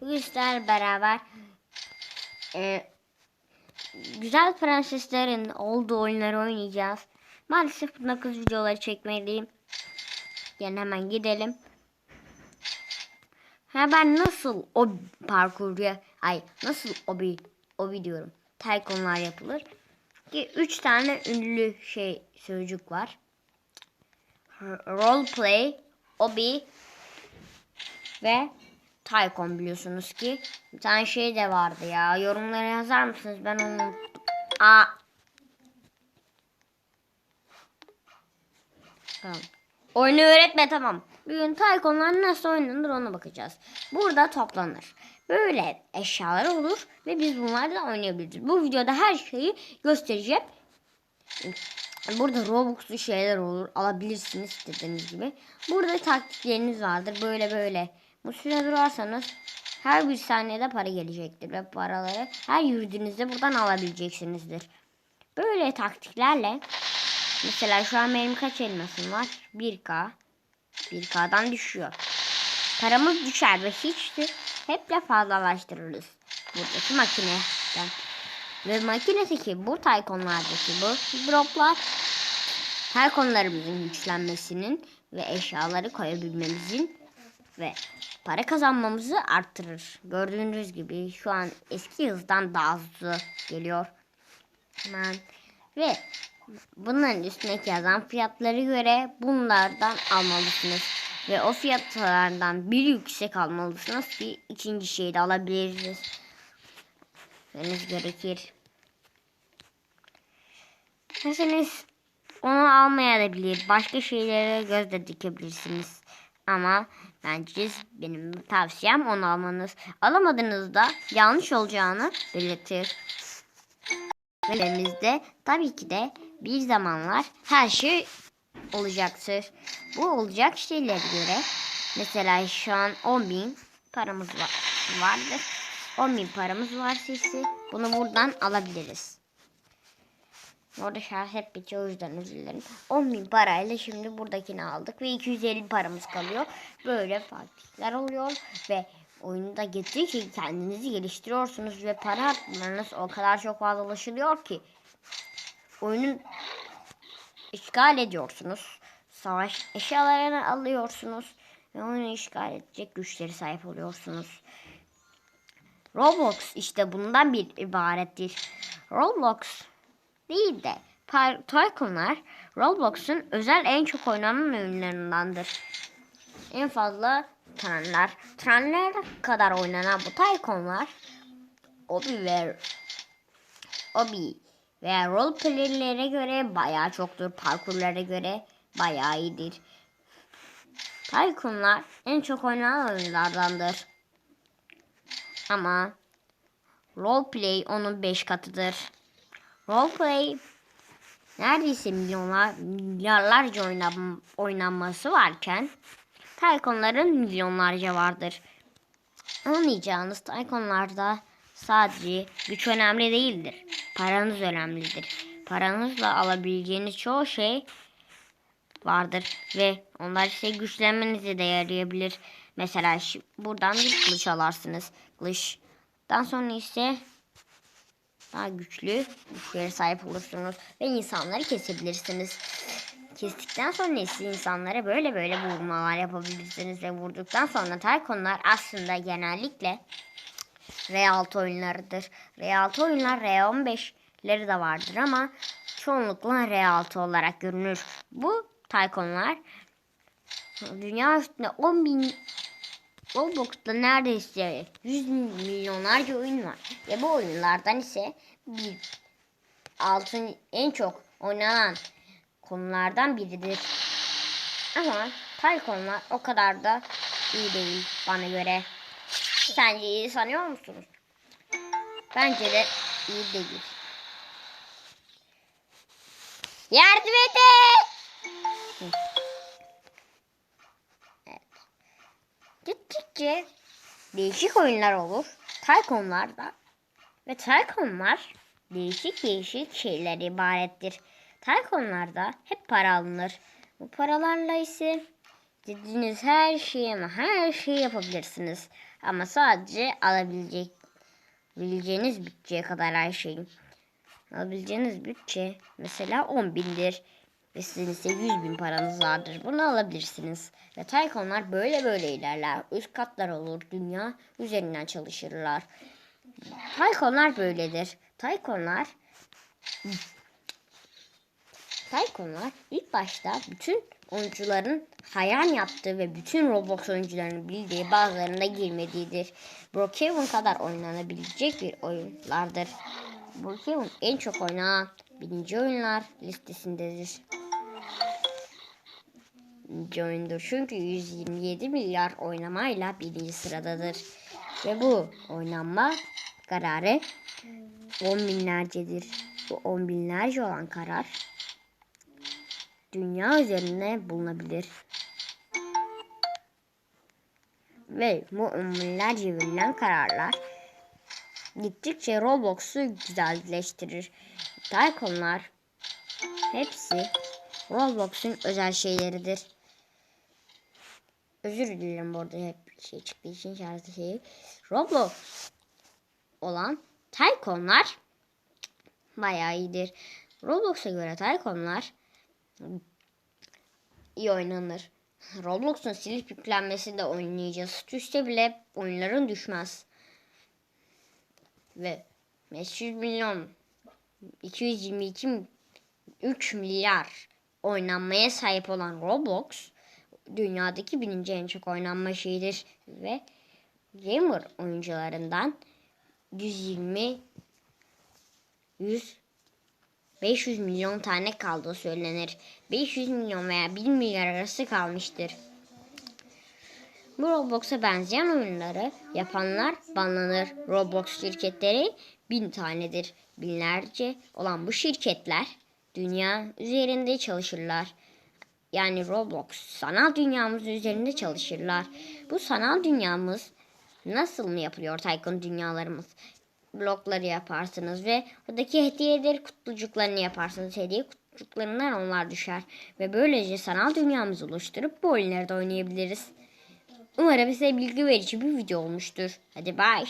Bugün sizlerle beraber e, güzel prenseslerin olduğu oyunları oynayacağız. Maalesef bunda kız videoları çekmeliyim. Yani hemen gidelim. Ha ben nasıl o parkurcu ay nasıl o bir o diyorum. Taykonlar yapılır. Ki üç tane ünlü şey sözcük var. Role play, obi ve Taykon biliyorsunuz ki. Bir tane şey de vardı ya. Yorumlara yazar mısınız? Ben onu unuttum. Aa. Tamam. Oyunu öğretme tamam. Bugün Taykonlar nasıl oynanır ona bakacağız. Burada toplanır. Böyle eşyalar olur ve biz bunlarla oynayabiliriz. Bu videoda her şeyi göstereceğim. Burada Robux'lu şeyler olur. Alabilirsiniz istediğiniz gibi. Burada taktikleriniz vardır. Böyle böyle. Bu süre durarsanız her bir saniyede para gelecektir. Ve paraları her yürüdüğünüzde buradan alabileceksinizdir. Böyle taktiklerle mesela şu an benim kaç elmasım var? 1K. 1K'dan düşüyor. Paramız düşer ve hiç de hep de fazlalaştırırız. Buradaki makineden. Ve makinesi ki bu taykonlardaki bu bloklar her konularımızın güçlenmesinin ve eşyaları koyabilmemizin ve para kazanmamızı arttırır. Gördüğünüz gibi şu an eski hızdan daha hızlı geliyor. Hemen ve bunların üstündeki yazan fiyatları göre bunlardan almalısınız. Ve o fiyatlardan bir yüksek almalısınız ki ikinci şeyi de alabiliriz. Vermeniz gerekir. Mesela onu almayabilir. Başka şeylere göz de dikebilirsiniz. Ama bence benim tavsiyem onu almanız. Alamadığınızda yanlış olacağını belirtir. Elimizde tabii ki de bir zamanlar her şey olacaktır. Bu olacak şeylere göre mesela şu an 10.000 paramız var, vardır. 10.000 paramız var ise bunu buradan alabiliriz. Orada şarj hep bitiyor o yüzden özür dilerim. 10.000 parayla şimdi buradakini aldık ve 250 paramız kalıyor. Böyle farklar oluyor ve oyunu da getirdikçe kendinizi geliştiriyorsunuz ve para artmanız o kadar çok fazlalaşılıyor ki oyunun işgal ediyorsunuz. Savaş eşyalarını alıyorsunuz ve oyunu işgal edecek güçleri sahip oluyorsunuz. Roblox işte bundan bir ibarettir. Roblox değil de Tycoon'lar Roblox'un özel en çok oynanan oyunlarındandır. En fazla trenler. Trenler kadar oynanan bu Tycoon'lar Obi ve Obi ve roleplay'lere göre bayağı çoktur. Parkurlara göre bayağı iyidir. Tycoon'lar en çok oynanan oyunlardandır. Ama roleplay onun 5 katıdır. Roleplay neredeyse milyonlar, milyarlarca oynam, oynanması varken Tycoon'ların milyonlarca vardır. Anlayacağınız Tycoon'larda sadece güç önemli değildir. Paranız önemlidir. Paranızla alabileceğiniz çoğu şey vardır ve onlar size güçlenmenize de yarayabilir. Mesela buradan bir kılıç alarsınız. Kılıçtan sonra ise daha güçlü güçlere sahip olursunuz ve insanları kesebilirsiniz. Kestikten sonra ise insanlara böyle böyle vurmalar yapabilirsiniz ve vurduktan sonra Taykonlar aslında genellikle R6 oyunlarıdır. R6 oyunlar R15'leri de vardır ama çoğunlukla R6 olarak görünür. Bu Taykonlar dünya üstünde 10 bin Roblox'ta neredeyse 100 milyonlarca oyun var. Ve bu oyunlardan ise bir altın en çok oynanan konulardan biridir. Ama Tycoon'lar o kadar da iyi değil bana göre. Sence iyi sanıyor musunuz? Bence de iyi değil. Yardım edin! Gittikçe değişik oyunlar olur. Tycoon'larda. Ve Tycoon'lar değişik değişik şeyler ibarettir. Tycoon'larda hep para alınır. Bu paralarla ise dediğiniz her şeyi ama her şeyi yapabilirsiniz. Ama sadece alabilecek bileceğiniz bütçeye kadar her şeyin. Alabileceğiniz bütçe mesela 10 bindir. Ve sizin ise 100 bin paranız vardır. Bunu alabilirsiniz. Ve Tayconlar böyle böyle ilerler. Üst katlar olur. Dünya üzerinden çalışırlar. Tayconlar böyledir. Tayconlar Tayconlar ilk başta bütün oyuncuların hayal yaptığı ve bütün Roblox oyuncularının bildiği bazılarında girmediğidir. Brookhaven kadar oynanabilecek bir oyunlardır. Brookhaven en çok oynanan birinci oyunlar listesindedir. Oyundur çünkü 127 milyar oynamayla birinci sıradadır. Ve bu oynanma kararı 10 binlercedir. Bu 10 binlerce olan karar dünya üzerinde bulunabilir. Ve bu on binlerce verilen kararlar gittikçe Roblox'u güzelleştirir. Tycoonlar hepsi Roblox'un özel şeyleridir. Özür dilerim bu arada hep şey çıktığı için şarjı şeyi. Roblox olan Tycoonlar bayağı iyidir. Roblox'a göre Tycoonlar iyi oynanır. Roblox'un silip yüklenmesi de oynayacağız. Düşse bile oyunların düşmez. Ve 500 milyon 222 mi- 3 milyar oynanmaya sahip olan Roblox dünyadaki birinci en çok oynanma şeyidir ve gamer oyuncularından 120 100 500 milyon tane kaldığı söylenir. 500 milyon veya 1 milyar arası kalmıştır. Bu Roblox'a benzeyen oyunları yapanlar banlanır. Roblox şirketleri bin tanedir. Binlerce olan bu şirketler dünya üzerinde çalışırlar. Yani Roblox sanal dünyamız üzerinde çalışırlar. Bu sanal dünyamız nasıl mı yapılıyor Tycoon dünyalarımız? blokları yaparsınız ve oradaki hediyeleri kutucuklarını yaparsınız. Hediye kutucuklarından onlar düşer. Ve böylece sanal dünyamızı oluşturup bu oyunları da oynayabiliriz. Umarım size bilgi verici bir video olmuştur. Hadi bye.